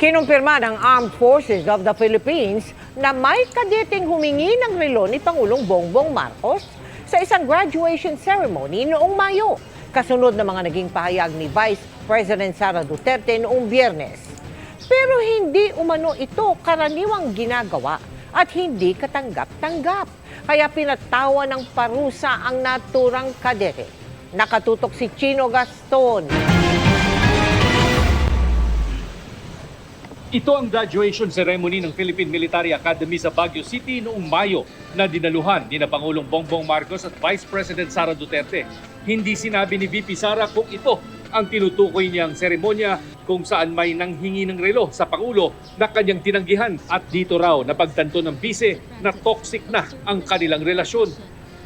Kinumpirma ng Armed Forces of the Philippines na may kadeting humingi ng relo ni Pangulong Bongbong Marcos sa isang graduation ceremony noong Mayo, kasunod ng mga naging pahayag ni Vice President Sara Duterte noong Biyernes. Pero hindi umano ito karaniwang ginagawa at hindi katanggap-tanggap. Kaya pinatawa ng parusa ang naturang kadete. Nakatutok si Chino Gaston. Ito ang graduation ceremony ng Philippine Military Academy sa Baguio City noong Mayo na dinaluhan ni na Pangulong Bongbong Marcos at Vice President Sara Duterte. Hindi sinabi ni VP Sara kung ito ang tinutukoy niyang seremonya kung saan may nanghingi ng relo sa Pangulo na kanyang tinanggihan at dito raw napagtanto ng bise na toxic na ang kanilang relasyon.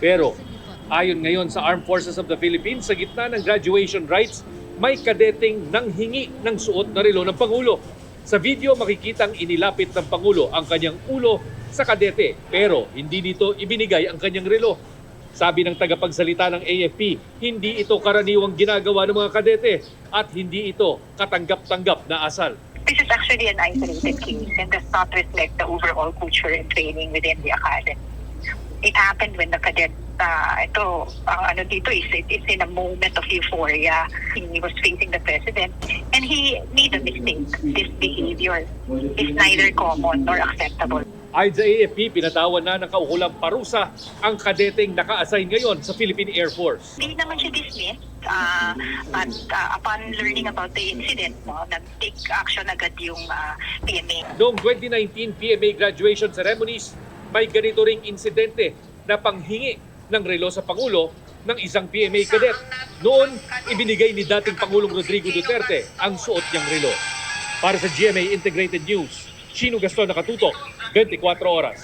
Pero ayon ngayon sa Armed Forces of the Philippines sa gitna ng graduation rites, may kadeting nanghingi ng suot na relo ng Pangulo. Sa video makikitang inilapit ng Pangulo ang kanyang ulo sa kadete pero hindi nito ibinigay ang kanyang relo. Sabi ng tagapagsalita ng AFP, hindi ito karaniwang ginagawa ng mga kadete at hindi ito katanggap-tanggap na asal. This is actually an isolated case and does not reflect the overall culture and training within the academy. It happened when the cadet, uh, ito, ang ano dito is, it is in a moment of euphoria. He was facing the president and he made a mistake. This behavior is neither common nor acceptable. Ayon sa AFP, pinatawan na ng kaukulang parusa ang kadeteng naka-assign ngayon sa Philippine Air Force. Hindi naman siya dismissed. Uh, at uh, upon learning about the incident, no, nag-take action agad yung uh, PMA. Noong 2019 PMA graduation ceremonies, may ganito ring insidente na panghingi ng relo sa Pangulo ng isang PMA cadet. Noon, ibinigay ni dating Pangulong Rodrigo Duterte ang suot niyang relo. Para sa GMA Integrated News, Chino Gaston nakatutok, 24 oras.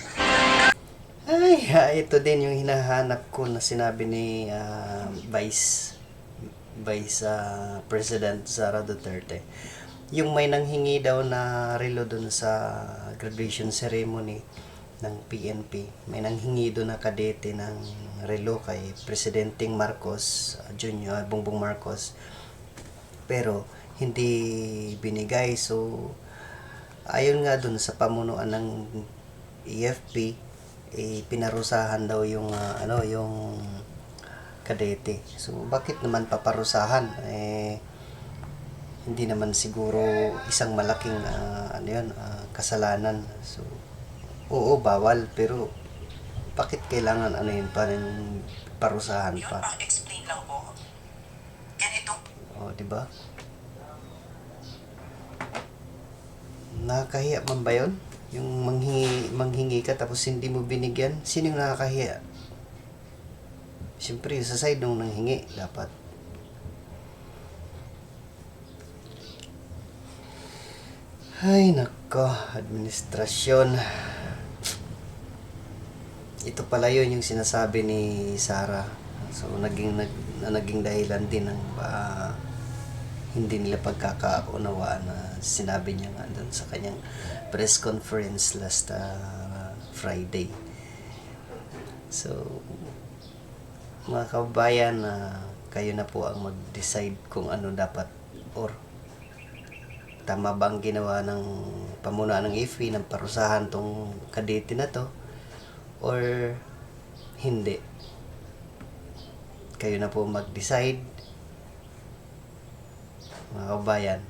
Ay, ito din yung hinahanap ko na sinabi ni ah, Vice Vice ah, President Sara Duterte. Yung may nanghingi daw na relo dun sa graduation ceremony ng PNP. May nanghingi doon na kadete ng relo kay Presidenting Marcos ah, Jr., Bongbong Marcos. Pero hindi binigay. So, ayon nga dun sa pamunuan ng EFP, eh, pinarusahan daw yung ah, ano yung kadete. So bakit naman paparusahan? Eh hindi naman siguro isang malaking ah, ano yun, ah, kasalanan. So oo bawal pero bakit kailangan ano yun pa rin parusahan Yun, pa? pang-explain lang po. Ganito Oh, di ba? Nakakahiya man ba yun? Yung manghingi, manghingi ka tapos hindi mo binigyan? Sino yung nakakahiya? Siyempre, sa side nung nanghingi, dapat. Ay, nako, administrasyon. Ito pala yun yung sinasabi ni Sarah. So, naging, nag, na naging dahilan din ng ah, hindi nila pagkakaunawaan na sinabi niya nga doon sa kanyang press conference last ah, Friday. So, mga kababayan, na kayo na po ang mag-decide kung ano dapat or tama ba ang ginawa ng pamunuan ng IFI ng parusahan tong kadete na to or hindi. Kayo na po mag-decide mga kababayan.